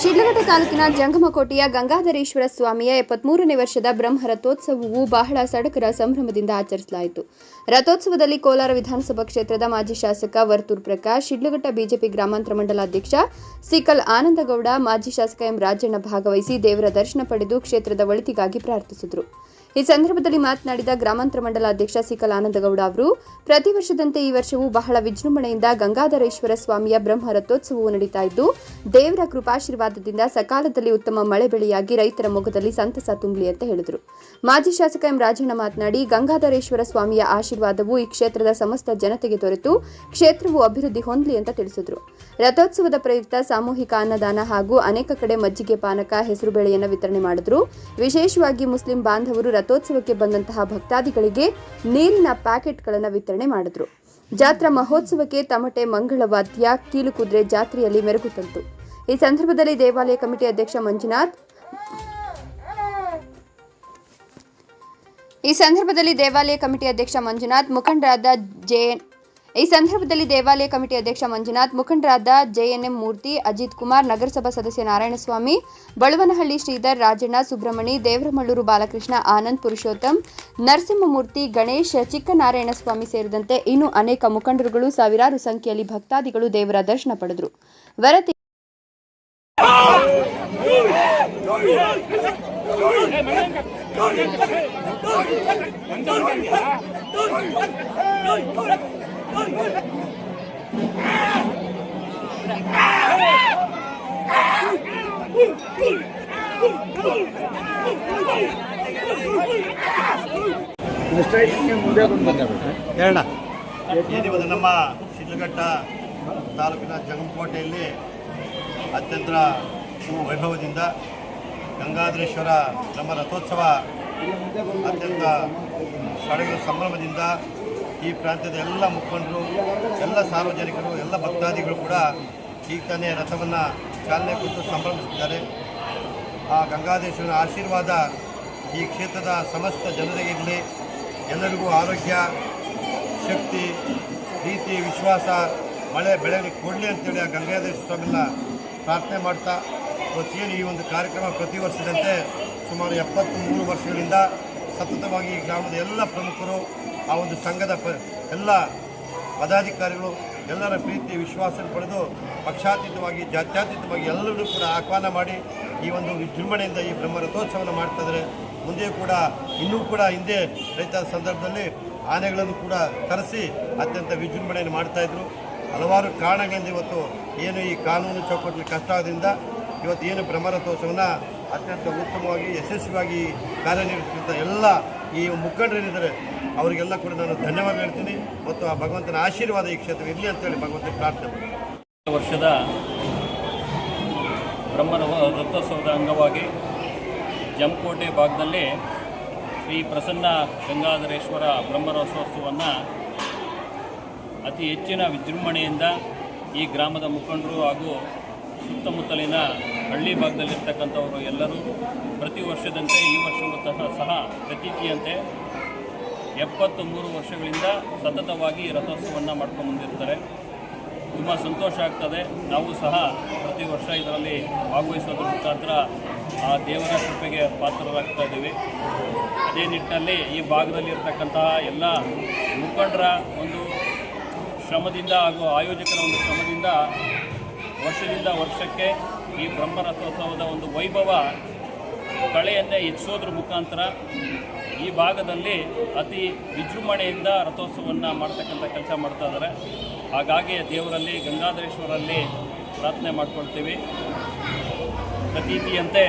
ಶಿಡ್ಲಘಟ್ಟ ತಾಲೂಕಿನ ಜಂಗಮಕೋಟೆಯ ಗಂಗಾಧರೇಶ್ವರ ಸ್ವಾಮಿಯ ಎಪ್ಪತ್ಮೂರನೇ ವರ್ಷದ ಬ್ರಹ್ಮ ರಥೋತ್ಸವವು ಬಹಳ ಸಡಕರ ಸಂಭ್ರಮದಿಂದ ಆಚರಿಸಲಾಯಿತು. ರಥೋತ್ಸವದಲ್ಲಿ ಕೋಲಾರ ವಿಧಾನಸಭಾ ಕ್ಷೇತ್ರದ ಮಾಜಿ ಶಾಸಕ ವರ್ತೂರ್ ಪ್ರಕಾಶ್, ಶಿಡ್ಲಘಟ್ಟ ಬಿಜೆಪಿ ಗ್ರಾಮಾಂತರ ಮಂಡಲ ಅಧ್ಯಕ್ಷ ಸಿಕಲ್ ಆನಂದಗೌಡ, ಮಾಜಿ ಶಾಸಕ ಎಂ ರಾಜಣ್ಣ ಭಾಗವಹಿಸಿ ದೇವರ ದರ್ಶನ ಪಡೆದು ಕ್ಷೇತ್ರದ ಒಳಿತಿಗಾಗಿ ಪ್ರಾರ್ಥಿಸಿದರು. ಈ ಸಂದರ್ಭದಲ್ಲಿ ಮಾತನಾಡಿದ ಗ್ರಾಮಾಂತರ ಮಂಡಲ ಅಧ್ಯಕ್ಷ ಸಿಕಲ್ ಆನಂದಗೌಡ ಅವರು, ಪ್ರತಿ ವರ್ಷದಂತೆ ಈ ವರ್ಷವೂ ಬಹಳ ವಿಜೃಂಭಣೆಯಿಂದ ಗಂಗಾಧರೇಶ್ವರ ಸ್ವಾಮಿಯ ಬ್ರಹ್ಮ ರಥೋತ್ಸವವು ನಡೀತಾ ಇದ್ದು, ದೇವರ ಕೃಪಾಶೀರ್ವಾದದಿಂದ ಸಕಾಲದಲ್ಲಿ ಉತ್ತಮ ಮಳೆ ಬೆಳೆಯಾಗಿ ರೈತರ ಮೊಗದಲ್ಲಿ ಸಂತಸ ತುಂಬಲಿ ಅಂತ ಹೇಳಿದರು. ಮಾಜಿ ಶಾಸಕ ಎಂ ರಾಜಣ್ಣ ಮಾತನಾಡಿ, ಗಂಗಾಧರೇಶ್ವರ ಸ್ವಾಮಿಯ ಆಶೀರ್ವಾದವು ಈ ಕ್ಷೇತ್ರದ ಸಮಸ್ತ ಜನತೆಗೆ ದೊರೆತು, ಕ್ಷೇತ್ರವು ಅಭಿವೃದ್ಧಿ ಹೊಂದಲಿ ಅಂತ ತಿಳಿಸಿದರು. ರಥೋತ್ಸವದ ಪ್ರಯುಕ್ತ ಸಾಮೂಹಿಕ ಅನ್ನದಾನ ಹಾಗೂ ಅನೇಕ ಕಡೆ ಮಜ್ಜಿಗೆ ಪಾನಕ ಹೆಸರು ಬೇಳೆಯನ್ನು ವಿತರಣೆ ಮಾಡಿದ್ರು. ವಿಶೇಷವಾಗಿ ಮುಸ್ಲಿಂ ಬಾಂಧವರು ರಥೋತ್ಸವಕ್ಕೆ ಬಂದಂತಹ ಭಕ್ತಾದಿಗಳಿಗೆ ನೀರಿನ ಪ್ಯಾಕೆಟ್ಗಳನ್ನು ವಿತರಣೆ ಮಾಡಿದ್ರು. ಜಾತ್ರಾ ಮಹೋತ್ಸವಕ್ಕೆ ತಮಟೆ, ಮಂಗಳವಾದ್ಯ, ಕೀಲುಕುದ್ರೆ ಜಾತ್ರೆಯಲ್ಲಿ ಮೆರುಗು ತಂತು. ಈ ಸಂದರ್ಭದಲ್ಲಿ ದೇವಾಲಯ ಕಮಿಟಿ ಅಧ್ಯಕ್ಷ ಮಂಜುನಾಥ್ ಈ ಸಂದರ್ಭದಲ್ಲಿ ದೇವಾಲಯ ಕಮಿಟಿ ಅಧ್ಯಕ್ಷ ಮಂಜುನಾಥ್, ಮುಖಂಡರಾದ ಜೆಎನ್ ಈ ಸಂದರ್ಭದಲ್ಲಿ ದೇವಾಲಯ ಕಮಿಟಿ ಅಧ್ಯಕ್ಷ ಮಂಜುನಾಥ್ ಮುಖಂಡರಾದ ಜೆಎನ್ಎಂ ಮೂರ್ತಿ ಅಜಿತ್ ಕುಮಾರ್ ನಗರಸಭಾ ಸದಸ್ಯ ನಾರಾಯಣಸ್ವಾಮಿ ಬಳವನಹಳ್ಳಿ ಶ್ರೀಧರ್ ರಾಜಣ್ಣ ಸುಬ್ರಹ್ಮಣಿ ದೇವರಮಳ್ಳೂರು ಬಾಲಕೃಷ್ಣ ಆನಂದ್ ಪುರುಷೋತ್ತಮ್ ನರಸಿಂಹಮೂರ್ತಿ ಗಣೇಶ್ ಚಿಕ್ಕನಾರಾಯಣಸ್ವಾಮಿ ಸೇರಿದಂತೆ ಇನ್ನು ಅನೇಕ ಮುಖಂಡರುಗಳು ಸಾವಿರಾರು ಸಂಖ್ಯೆಯಲ್ಲಿ ಭಕ್ತಾದಿಗಳು ದೇವರ ದರ್ಶನ ಪಡೆದರು ಬಂದು ನಮ್ಮ ಶಿಡ್ಲಘಟ್ಟ ತಾಲೂಕಿನ ಜಂಗಂಕೋಟೆಯಲ್ಲಿ ಅತ್ಯಂತ ವೈಭವದಿಂದ ಗಂಗಾಧರೇಶ್ವರ ನಮ್ಮ ರಥೋತ್ಸವ ಅತ್ಯಂತ ಸಡಗರ ಸಂಭ್ರಮದಿಂದ ಈ ಪ್ರಾಂತ್ಯದ ಎಲ್ಲ ಮುಖಂಡರು, ಎಲ್ಲ ಸಾರ್ವಜನಿಕರು, ಎಲ್ಲ ಭಕ್ತಾದಿಗಳು ಕೂಡ ಈಗ ತಾನೇ ರಥವನ್ನು ಚಾಲನೆ ಕೊಟ್ಟು ಸಂಭ್ರಮಿಸಿದ್ದಾರೆ ಆ ಗಂಗಾದೇಶ್ವರ ಆಶೀರ್ವಾದ ಈ ಕ್ಷೇತ್ರದ ಸಮಸ್ತ ಜನರಿಗಿರಲಿ ಎಲ್ಲರಿಗೂ ಆರೋಗ್ಯ, ಶಕ್ತಿ, ಪ್ರೀತಿ, ವಿಶ್ವಾಸ, ಮಳೆ ಬೆಳೆಗಳು ಕೊಡಲಿ ಅಂತೇಳಿ ಆ ಗಂಗಾದೇಶ್ವರ ಸ್ವಾಮಿನ ಪ್ರಾರ್ಥನೆ ಮಾಡ್ತಾ ಇವತ್ತೇನು ಈ ಒಂದು ಕಾರ್ಯಕ್ರಮ ಪ್ರತಿ ವರ್ಷದಂತೆ ಸುಮಾರು ಎಪ್ಪತ್ತ್ಮೂರು ವರ್ಷಗಳಿಂದ ಸತತವಾಗಿ ಈ ಗ್ರಾಮದ ಎಲ್ಲ ಪ್ರಮುಖರು ಆ ಒಂದು ಸಂಘದ ಪ ಎಲ್ಲ ಪದಾಧಿಕಾರಿಗಳು, ಎಲ್ಲರ ಪ್ರೀತಿ, ವಿಶ್ವಾಸ ಪಡೆದು ಪಕ್ಷಾತೀತವಾಗಿ, ಜಾತ್ಯಾತೀತವಾಗಿ ಎಲ್ಲರೂ ಕೂಡ ಆಹ್ವಾನ ಮಾಡಿ ಈ ಒಂದು ವಿಜೃಂಭಣೆಯಿಂದ ಈ ಬ್ರಹ್ಮ ಇದ್ದಾರೆ. ಮುಂದೆ ಕೂಡ, ಇನ್ನೂ ಕೂಡ ಹಿಂದೆ ರೈತ ಸಂದರ್ಭದಲ್ಲಿ ಆನೆಗಳನ್ನು ಕೂಡ ಕರೆಸಿ ಅತ್ಯಂತ ವಿಜೃಂಭಣೆಯನ್ನು ಮಾಡ್ತಾಯಿದ್ರು ಹಲವಾರು ಕಾರಣಗಳಿಂದ ಇವತ್ತು ಏನು ಈ ಕಾನೂನು ಚೌಕಟ್ಟಿನ ಕಷ್ಟ ಆಗೋದ್ರಿಂದ ಇವತ್ತು ಏನು ಬ್ರಹ್ಮರಥೋತ್ಸವನ ಅತ್ಯಂತ ಉತ್ತಮವಾಗಿ, ಯಶಸ್ವಿಯಾಗಿ ಕಾರ್ಯನಿರ್ವಹಿಸಿದಂಥ ಎಲ್ಲ ಈ ಮುಖಂಡರೇನಿದ್ದಾರೆ ಅವರಿಗೆಲ್ಲ ಕೂಡ ನಾನು ಧನ್ಯವಾದ ಹೇಳ್ತೀನಿ. ಮತ್ತು ಆ ಭಗವಂತನ ಆಶೀರ್ವಾದ ಈ ಕ್ಷೇತ್ರ ಇರಲಿ ಅಂತೇಳಿ ಭಗವಂತನ ಪ್ರಾರ್ಥನೆ ವರ್ಷದ ಬ್ರಹ್ಮರ ರಥೋತ್ಸವದ ಅಂಗವಾಗಿ ಜಂಪೋಟೆ ಭಾಗದಲ್ಲಿ ಶ್ರೀ ಪ್ರಸನ್ನ ಗಂಗಾಧರೇಶ್ವರ ಬ್ರಹ್ಮರಥೋತ್ಸವವನ್ನು ಅತಿ ಹೆಚ್ಚಿನ ವಿಜೃಂಭಣೆಯಿಂದ ಈ ಗ್ರಾಮದ ಮುಖಂಡರು ಹಾಗೂ ಸುತ್ತಮುತ್ತಲಿನ ಹಳ್ಳಿ ಭಾಗದಲ್ಲಿರ್ತಕ್ಕಂಥವರು ಎಲ್ಲರೂ ಪ್ರತಿ ವರ್ಷದಂತೆ ಈ ವರ್ಷವೂ ಸಹ ಪ್ರತೀತಿಯಂತೆ ಎಪ್ಪತ್ತು ಮೂರು ವರ್ಷಗಳಿಂದ ಸತತವಾಗಿ ರಥೋತ್ಸವವನ್ನು ಮಾಡ್ಕೊಂಡು ಬಂದಿರ್ತಾರೆ. ತುಂಬ ಸಂತೋಷ ಆಗ್ತದೆ. ನಾವು ಸಹ ಪ್ರತಿ ವರ್ಷ ಇದರಲ್ಲಿ ಭಾಗವಹಿಸೋದ್ರ ಮುಖಾಂತರ ಆ ದೇವರ ಕೃಪೆಗೆ ಪಾತ್ರರಾಗ್ತಾ ಇದ್ದೀವಿ. ಅದೇ ನಿಟ್ಟಿನಲ್ಲಿ ಈ ಭಾಗದಲ್ಲಿ ಇರತಕ್ಕಂತಹ ಎಲ್ಲ ಮುಖಂಡರ ಒಂದು ಶ್ರಮದಿಂದ ಹಾಗೂ ಆಯೋಜಕರ ಒಂದು ಶ್ರಮದಿಂದ ವರ್ಷದಿಂದ ವರ್ಷಕ್ಕೆ ಈ ಬ್ರಹ್ಮರಥೋತ್ಸವದ ಒಂದು ವೈಭವ ಕಳೆಯನ್ನೇ ಹೆಚ್ಚಿಸೋದ್ರ ಮುಖಾಂತರ ಈ ಭಾಗದಲ್ಲಿ ಅತಿ ವಿಜೃಂಭಣೆಯಿಂದ ರಥೋತ್ಸವವನ್ನು ಮಾಡ್ತಕ್ಕಂಥ ಕೆಲಸ ಮಾಡ್ತಾ ಇದ್ದಾರೆ ಹಾಗಾಗಿ ದೇವರಲ್ಲಿ, ಗಂಗಾಧರೇಶ್ವರಲ್ಲಿ ಪ್ರಾರ್ಥನೆ ಮಾಡ್ಕೊಳ್ತೀವಿ. ಪ್ರತೀತಿಯಂತೆ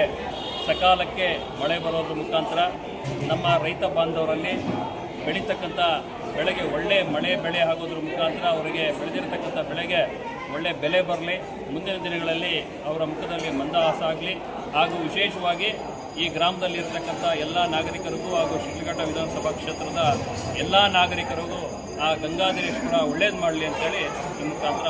ಸಕಾಲಕ್ಕೆ ಮಳೆ ಬರೋದ್ರ ಮುಖಾಂತರ ನಮ್ಮ ರೈತ ಬಾಂಧವರಲ್ಲಿ ಬೆಳೀತಕ್ಕಂಥ ಬೆಳೆಗೆ ಒಳ್ಳೆ ಮಳೆ ಬೆಳೆ ಆಗೋದ್ರ ಮುಖಾಂತರ ಅವರಿಗೆ ಬೆಳೆದಿರತಕ್ಕಂಥ ಬೆಳೆಗೆ ಒಳ್ಳೆ ಬೆಲೆ ಬರಲಿ. ಮುಂದಿನ ದಿನಗಳಲ್ಲಿ ಅವರ ಮುಖದಲ್ಲಿ ಮಂದಹಾಸ ಆಗಲಿ. ಹಾಗೂ ವಿಶೇಷವಾಗಿ ಈ ಗ್ರಾಮದಲ್ಲಿ ಇರತಕ್ಕಂಥ ಎಲ್ಲ ನಾಗರಿಕರಿಗೂ ಹಾಗೂ ಶಿಡ್ಲಘಟ್ಟ ವಿಧಾನಸಭಾ ಕ್ಷೇತ್ರದ ಎಲ್ಲ ನಾಗರಿಕರಿಗೂ ಆ ಗಂಗಾಧರೇಶ್ವರ ಒಳ್ಳೇದು ಮಾಡಲಿ ಅಂತೇಳಿ ಈ ಮುಖಾಂತರ